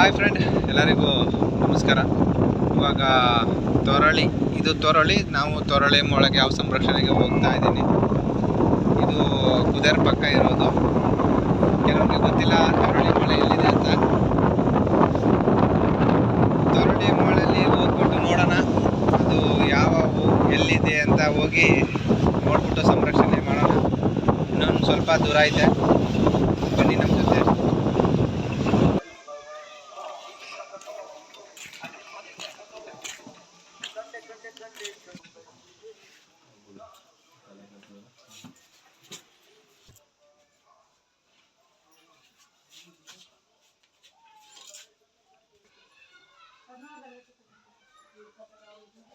Hi friend ಎಲ್ಲರಿಗೂ ನಮಸ್ಕಾರ. ಇವಾಗ ತೊರಳಿ, ಇದು ತೊರಳಿ, ನಾವು ತೊರಳಿ ಮೊಳಗೆ ಯಾವ ಸಂರಕ್ಷಣೆಗೆ ಹೋಗ್ತಾ ಇದ್ದೀನಿ. ಇದು ಕುದರ್ ಪಕ್ಕ ಇರೋದು. ಕೆಲವರಿಗೆ ಗೊತ್ತಿಲ್ಲ ತೊರಳಿ ಮೊಳೆ ಎಲ್ಲಿದೆ ಅಂತ. ತೊರಳಿ ಮೊಳಲ್ಲಿ ಹೋಗ್ಬಿಟ್ಟು ನೋಡೋಣ. ಅದು ಯಾವ ಎಲ್ಲಿದೆ ಅಂತ ಹೋಗಿ ನೋಡ್ಬಿಟ್ಟು ಸಂರಕ್ಷಣೆ ಮಾಡೋಣ. ಇನ್ನೊಂದು ಸ್ವಲ್ಪ ದೂರ ಐತೆ. ಬನ್ನಿ ನಮ್ಮ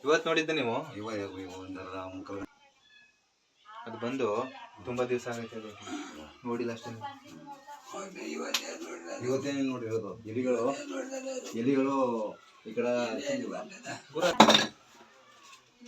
ಇವತ್ತು ನೋಡಿದ್ದೆ ನೀವು? ಅದು ಬಂದು ತುಂಬಾ ದಿವಸ ಆಗೈತೆ ಅದು. ನೋಡಿಲ್ಲ ಅಷ್ಟೇ. ಇವತ್ತೇನು ನೋಡಿರೋದು ಎಲಿಗಳು ಎಲಿಗಳು ಈ ಕಡೆ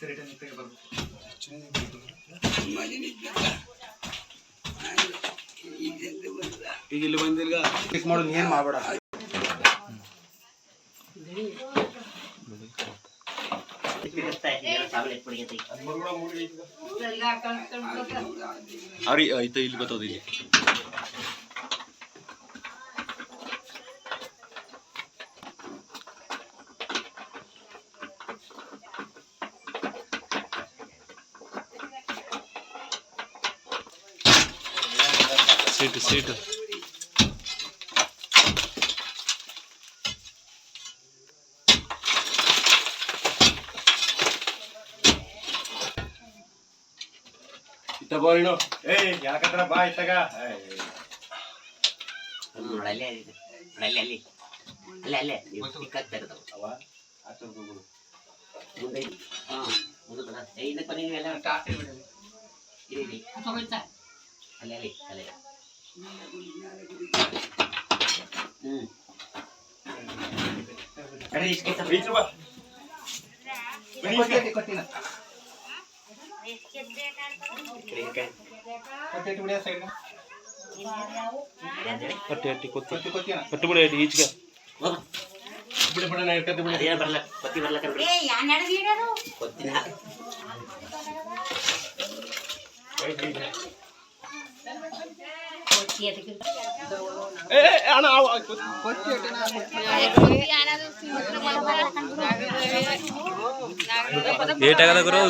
ಮತ್ತೆ ರಿಟರ್ನ್ ಇತ್ತಿಗೆ ಬರ್ಬೇಕು ಈಗ ಇಲ್ಲಿ ಬಂದಿಲ್ಗ ಪಿಕ್ ಮಾಡೋದು ಏನ್ ಮಾಡ್ಬೇಡ ಅವ್ರಿಗೆ ಐತ ಇಲ್ಲಿ ಬತ್ತದ ಇಲ್ಲಿ ಸೀಟ್ ಸೀಟ್ ಇತ್ತ ಬೋರಿನು ಏಯ್ ಯಾಕಂದ್ರ ಬಾ ಇತ್ತಾಗ ನೋಡಲ್ಲೇ. ಅಲ್ಲಿ ಅಲ್ಲಿ ಅಲ್ಲೇ ಅಲ್ಲೇ ತೆಗ್ದವು. ಅವ ಆಚರ್ ಹೋಗುದು ಮುಂದೆ ಇದೆ. ಹಾ, ಮುಂದೆ ಬರ. ಏ, ಇದಕ್ಕೆ ಬನ್ನಿ ನೀವೆಲ್ಲ. ಇರಿ, ಇರಿ. ಅಲ್ಲೇ ಅಲ್ಲಿ ಅಲ್ಲೇ ಹ್ಮ್ ಅರೆ, ಇಷ್ಟ್ ಕೆಲ್ಸ ಈಚೆ ಬಾ ಕೊಟ್ಟಿ, ಕೊಟ್ಟಿನ. ಈ ಕಡೆ. ಕೊಟ್ಟಿ ಇಟ್ಟು ಬಿಡಿ ಆ side ನ. ಅದೇ, ಕಟ್ಟಿ ಹಟ್ಟಿ ಕೊತ್ತಿ ಕೊಟ್ಟಿ, ಕೊಟ್ಟಿನ. ಕಟ್ಟಿ ಬಿಡಿ ಹಟ್ಟಿ ಈಚೆಗೆ ಹೋಗು. ಬಿಡಿ ಬಿಡ ನಾ ಇಟ್ಕತ್ತಿ ಬಿಡಿ ಅದೇನು ಬರಲ್ಲ ಕೊತ್ತಿ ಬರಲ್ಲ ಕಣ್ಬಿಡಿ ಕೊತ್ತಿನ ಏ ಏ, ಅಣ್ಣ ಅವ ಏಟಾಗದ ಗುರು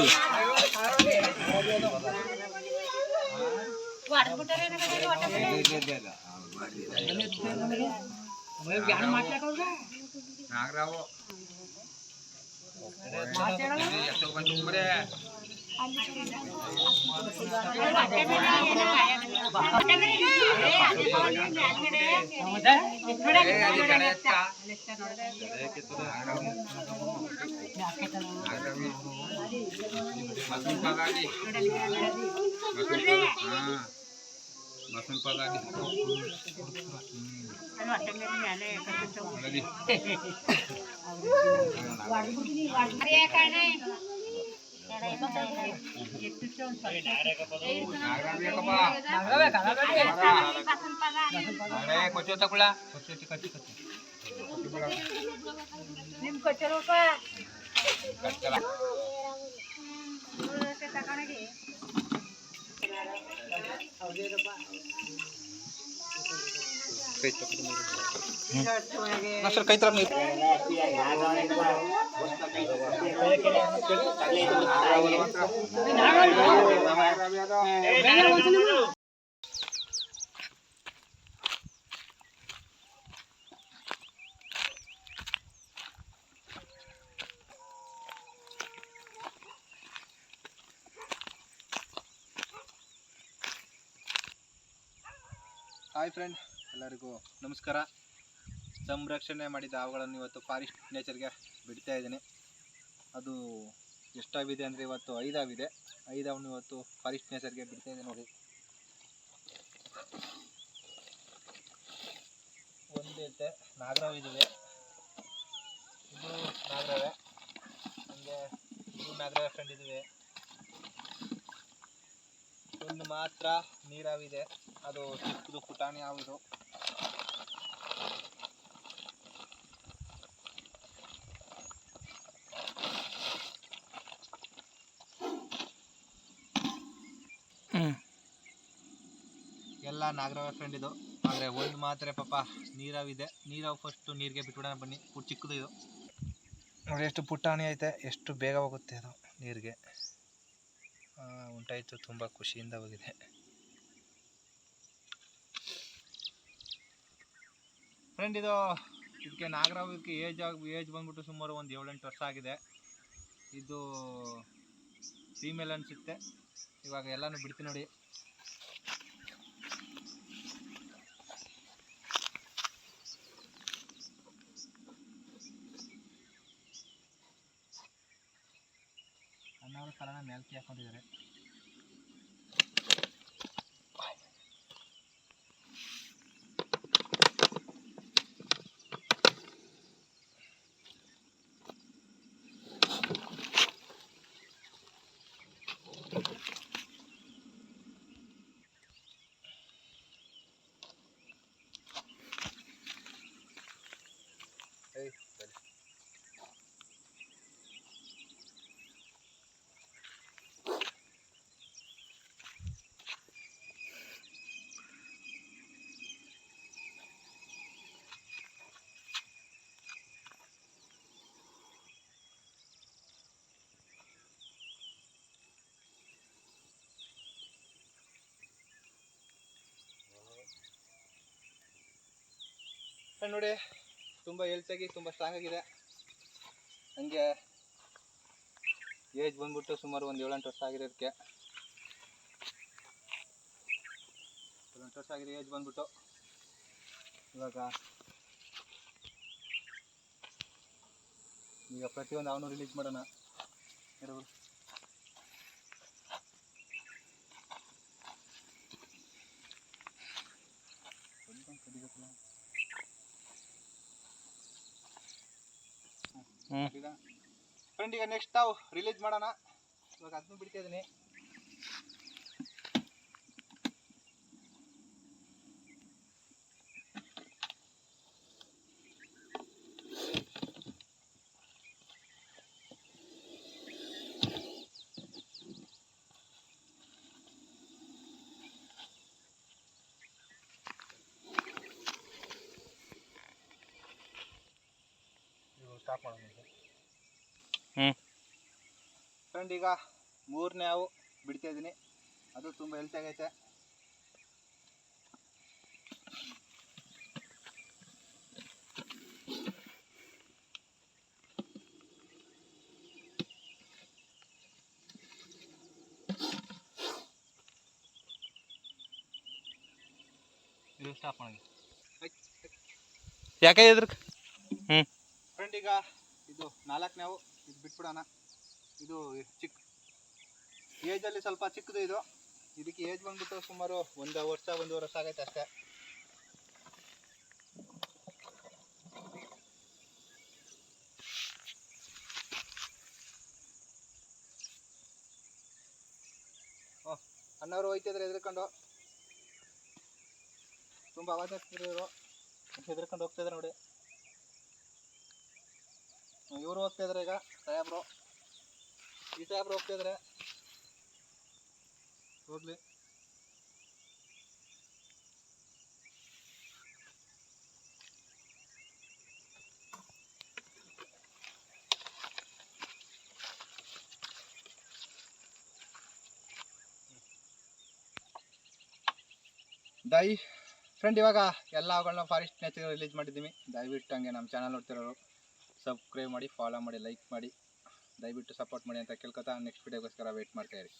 ನಾಗರಾವು. ಎಷ್ಟು ಬಂತು ಬರೇ. ಏ, ಅಲ್ಲಿ ಕಡೆ ಎತ್ತ. ನಾಗರಾವು. ಮಸೂಲ್ ಪಗಾಡಿ. కొంచెం తక్కువ కొంచెం కచ్చి కచ్చి सर कई तरफ़ नहीं ಹಾಯ್ ಫ್ರೆಂಡ್ ಎಲ್ಲರಿಗೂ ನಮಸ್ಕಾರ. ಸಂರಕ್ಷಣೆ ಮಾಡಿದ ಅವುಗಳನ್ನು ಇವತ್ತು ಫಾರೆಸ್ಟ್ ನೇಚರ್ಗೆ ಬಿಡ್ತಾ ಇದ್ದೀನಿ. ಅದು ಎಷ್ಟಾವಿದೆ ಅಂದರೆ ಇವತ್ತು ಐದಾಗಿದೆ. ಐದಾವನ್ನು ಇವತ್ತು ಫಾರೆಸ್ಟ್ ನೇಚರ್ಗೆ ಬಿಡ್ತಾ ಇದೆ ನೋಡಿ. ಒಂದೈತೆ ನಾಗರಾವ್ ಇದ್ದಾವೆ ಇದು ನಾಗರಾವೆ. ಹಂಗೆ ಇದು ನಾಗರಾವೆ ಫ್ರೆಂಡ್ ಇದ್ದಾವೆ ಒಂದು ಮಾತ್ರ ನೀರಾವಿದೆ ಅದು ಚಿಕ್ಕದು ಪುಟಾಣಿ ಹಾವಿದು ಎಲ್ಲ ನಾಗರಾವ ಫ್ರೆಂಡ್ ಇದು. ಆದರೆ ಒಂದು ಮಾತ್ರ ಪಾಪ ನೀರಾವಿದೆ. ನೀರಾವ್ ಫಸ್ಟು ನೀರಿಗೆ ಬಿಟ್ಬಿಡೋಣ ಬನ್ನಿ. ಚಿಕ್ಕದು ಇದು. ನೋಡಿ ಎಷ್ಟು ಪುಟ್ಟಾಣಿ ಐತೆ. ಎಷ್ಟು ಬೇಗ ಹೋಗುತ್ತೆ ಅದು ನೀರಿಗೆ. ಉಂಟಾಯಿತು. ತುಂಬ ಖುಷಿಯಿಂದ ಹೋಗಿದೆ. ಫ್ರೆಂಡ್ ಇದು ಇದಕ್ಕೆ ನಾಗರಾವ್ ಏಜ್ ಆಗಿ ಏಜ್ ಬಂದ್ಬಿಟ್ಟು ಸುಮಾರು ಒಂದು ಏಳೆಂಟು ವರ್ಷ ಆಗಿದೆ. ಇದು ಫೀಮೇಲ್ ಅನಿಸುತ್ತೆ. ಇವಾಗ ಎಲ್ಲನೂ ಬಿಡ್ತೀನಿ ನೋಡಿ. ಕಲನ ಮೇಲ್ಕಿ ಹಾಕೊಂಡಿದ್ದಾರೆ ನೋಡಿ. ತುಂಬ ಹೆಲ್ತಾಗಿ ತುಂಬ ಸ್ಟ್ರಾಂಗ್ ಆಗಿದೆ. ಹಂಗೆ ಏಜ್ ಬಂದ್ಬಿಟ್ಟು ಸುಮಾರು ಒಂದು ಏಳೆಂಟು ವರ್ಷ ಆಗಿರೋದಕ್ಕೆ ಏಳೆಂಟು ವರ್ಷ ಆಗಿದೆ ಏಜ್ ಬಂದ್ಬಿಟ್ಟು. ಇವಾಗ ಈಗ ಪ್ರತಿಯೊಂದು ಅವನು ರಿಲೀಸ್ ಮಾಡೋಣ. ಎರಡು. ಫ್ರೆಂಡ್ ಈಗ ನೆಕ್ಸ್ಟ್ ನಾವು ರಿಲೀಸ್ ಮಾಡೋಣ. ಇವಾಗ ಅದನ್ನು ಬಿಡ್ತಾ ಇದ್ದೀನಿ ಸ್ಟಾಪ್ ಮಾಡೋಣ ಫ್ರೆಂಡ್ ಈಗ ಮೂರನೇ ಹಾವು ಬಿಡ್ತಾ ಇದ್ದೀನಿ. ಅದು ತುಂಬ ಹೆಲ್ತ್ ಆಗೈತೆ. ಇದು ಸ್ಟಾಪ್ ಮಾಡಿ. ಯಾಕೆ ಇದ್ರ ಹ್ಞೂ ಫ್ರೆಂಡ್ ಈಗ ಇದು ನಾಲ್ಕನೇ ಹಾವು ಇದು ಬಿಟ್ಬಿಡೋಣ. ಇದು ಚಿಕ್ಕ ಏಜಲ್ಲಿ ಸ್ವಲ್ಪ ಚಿಕ್ಕದು ಇದು. ಇದಕ್ಕೆ ಏಜ್ ಬಂದ್ಬಿಟ್ಟು ಸುಮಾರು ಒಂದು ವರ್ಷ ಒಂದೂವರೆ ವರ್ಷ ಆಗೈತೆ ಅಷ್ಟೇ. ಅಣ್ಣವರು ಹೋಯ್ತಿದ್ರೆ ಹೆದರ್ಕೊಂಡು. ತುಂಬ ಅವಾಜ್ ಆಗ್ತಿದ್ರು ಇವರು. ಹೆದರ್ಕೊಂಡು ಹೋಗ್ತಿದ್ದಾರೆ ನೋಡಿ. ಇವರು ಹೋಗ್ತಾ ಇದಾರೆ ಈಗ, ಸಾಹೇಬ್ರು. ಈ ಸಾಹೇಬ್ರು ಹೋಗ್ತಾ ಇದ್ರೆ ಹೋಗ್ಲಿ. ದೈ ಫ್ರೆಂಡ್ ಇವಾಗ ಎಲ್ಲ ಅವುಗಳನ್ನ ಫಾರೆಸ್ಟ್ ನೇಚರ್ ರಿಲೀಸ್ ಮಾಡಿದ್ದೀವಿ. ದಯವಿಟ್ಟು ಹಂಗೆ ನಮ್ಮ ಚಾನಲ್ ನೋಡ್ತಿರೋರು ಸಬ್ಸ್ಕ್ರೈಬ್ ಮಾಡಿ ಫಾಲೋ ಮಾಡಿ ಲೈಕ್ ಮಾಡಿ. ದಯವಿಟ್ಟು ಸಪೋರ್ಟ್ ಮಾಡಿ ಅಂತ ಕೇಳ್ಕೊತಾ ನೆಕ್ಸ್ಟ್ ವಿಡಿಯೋಗೋಸ್ಕರ ವೆಯ್ಟ್ ಮಾಡ್ತಾ ಇರಿ.